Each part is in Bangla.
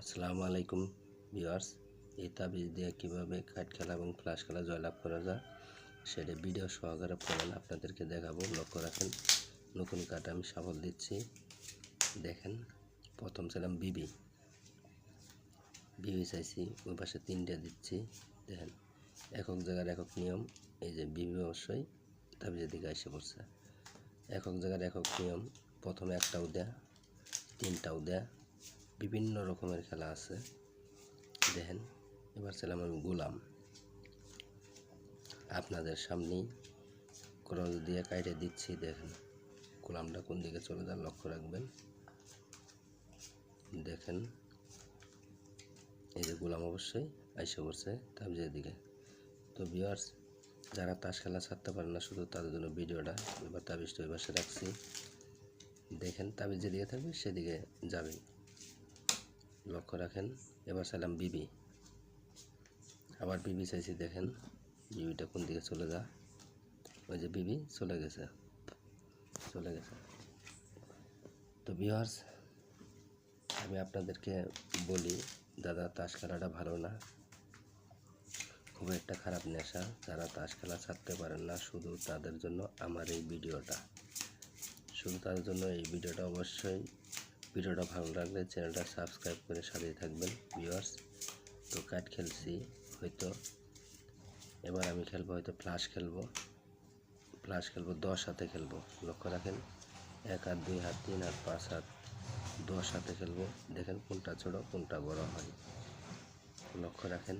আসসালামু আলাইকুম ভিউয়ার্স, এই তাবিজ দিয়ে কীভাবে কাঠ খেলা এবং ফ্লাশ খেলা জয়লাভ করা যায় সেটা ভিডিও সহকারে প্রমাণ আপনাদেরকে দেখাবো। লক্ষ্য রাখেন, নতুন কাঠ আমি সাফল দিচ্ছি। দেখেন, প্রথম ছিলাম বিবি। বিবি চাইছি, ওই পাশে তিনটে দিচ্ছি। দেখেন, একক জায়গার একক নিয়ম, এই যে বিবি অবশ্যই তাবিজের দিকে এসে পড়ছে। একক জায়গার একক নিয়ম, প্রথমে একটাও দেয়া, তিনটাও দেয়া বিভিন্ন রকমের খেলা আছে। দেখেন, এবার ছিলাম আমি গোলাম। আপনাদের সামনেই ক্রস দিয়ে কাইটে দিচ্ছি, দেখেন, গোলামটা কোন দিকে চলে যান লক্ষ্য রাখবেন। দেখেন, এই যে গোলাম অবশ্যই আইসে পড়ছে তাবিজের দিকে। তো ভিউয়ার্স যারা তাস খেলা ছাড়তে পারে না, শুধু তাদের জন্য ভিডিওটা এবার তাবিজটা ওই পাশে রাখছি। দেখেন, তাবিজ যেদিকে থাকবে, সেদিকে যাবেন লক্ষ্য রাখেন। এবার চাইলাম বিবি। আবার বিবি চাইছি, দেখেন, বিবিটা কোন দিকে চলে যা। ওই যে বিবি, চলে গেছে। চলে গেছে। তো বিহার্স আমি আপনাদেরকে বলি, দাদা, তাস খেলাটা ভালো না। খুব একটা খারাপ নেশা। যারা তাস খেলা ছাড়তে পারেন না, শুধু তাদের জন্য আমার এই ভিডিওটা। শুধু তাদের জন্য এই ভিডিওটা অবশ্যই ভিডিওটা ভালো লাগলে চ্যানেলটা সাবস্ক্রাইব করে সাথেই থাকবেন ভিউয়ার্স তো কাট খেলছি হয়তো। এবার আমি খেলব, হয়তো ফ্লাশ খেলব। ফ্লাশ খেলব, দশ হাতে খেলব। লক্ষ্য রাখেন, এক হাত দুই হাত, তিন হাত পাঁচ হাত, দশ হাতে খেলব। দেখেন কোনটা ছোটো, কোনটা বড় হয়। লক্ষ্য রাখেন,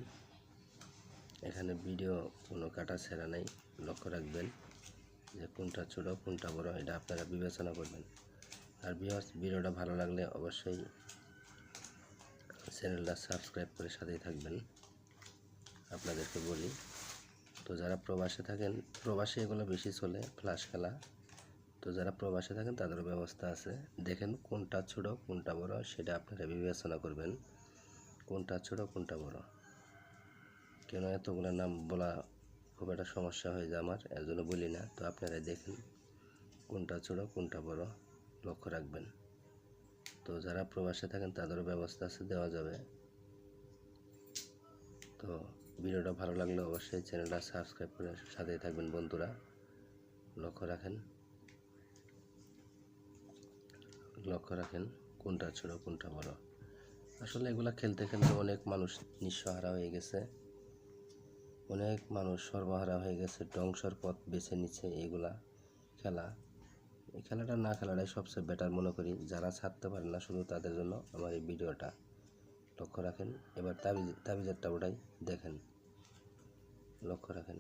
এখানে ভিডিও কোনো কাটা ছেঁড়া নেই। লক্ষ্য রাখবেন যে কোনটা ছোটো, কোনটা বড়, এটা আপনারা বিবেচনা করবেন। আর ভিউয়ার্স, ভিডিওটা ভালো লাগলে অবশ্যই চ্যানেলটা সাবস্ক্রাইব করে সাথেই থাকবেন। আপনাদেরকে বলি, তো যারা প্রবাসে থাকেন, প্রবাসে এগুলো বেশি চলে ফ্লাশ খেলা। তো যারা প্রবাসে থাকেন, তাদেরও ব্যবস্থা আছে। দেখেন কোনটা ছোট, কোনটা বড়, সেটা আপনারা বিবেচনা করবেন। কোনটা ছোট, কোনটা বড়? কেন এতগুলো নাম বলা খুব একটা সমস্যা হয়ে যায় আমার এর জন্য বলি না। তো আপনারা দেখেন কোনটা ছোট, কোনটা বড়। লক্ষ্য রাখবেন। তো যারা প্রবাসে থাকেন তাদেরও ব্যবস্থা আছে, দেওয়া যাবে। তো ভিডিওটা ভালো লাগলে অবশ্যই চ্যানেলটা সাবস্ক্রাইব করে সাথেই থাকবেন বন্ধুরা। লক্ষ্য রাখেন। লক্ষ্য রাখেন কোনটা ছোট, কোনটা বড়। আসলে এগুলা খেলতে খেলতে অনেক মানুষ নিঃস্বহারা হয়ে গেছে। অনেক মানুষ সর্বহারা হয়ে গেছে, ধ্বংসর পথ বেছে নিচ্ছে এগুলা খেলা। এই খেলাটা না খেলাটাই সবচেয়ে বেটার মনে করি। যারা ছাড়তে পারে না শুধু তাদের জন্য আমার এই ভিডিওটা। লক্ষ্য রাখেন। এবার তাবিজ, তাবিজেরটা ওটাই দেখেন। লক্ষ্য রাখেন।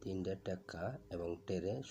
তিনটে টেক্কা এবং টেরে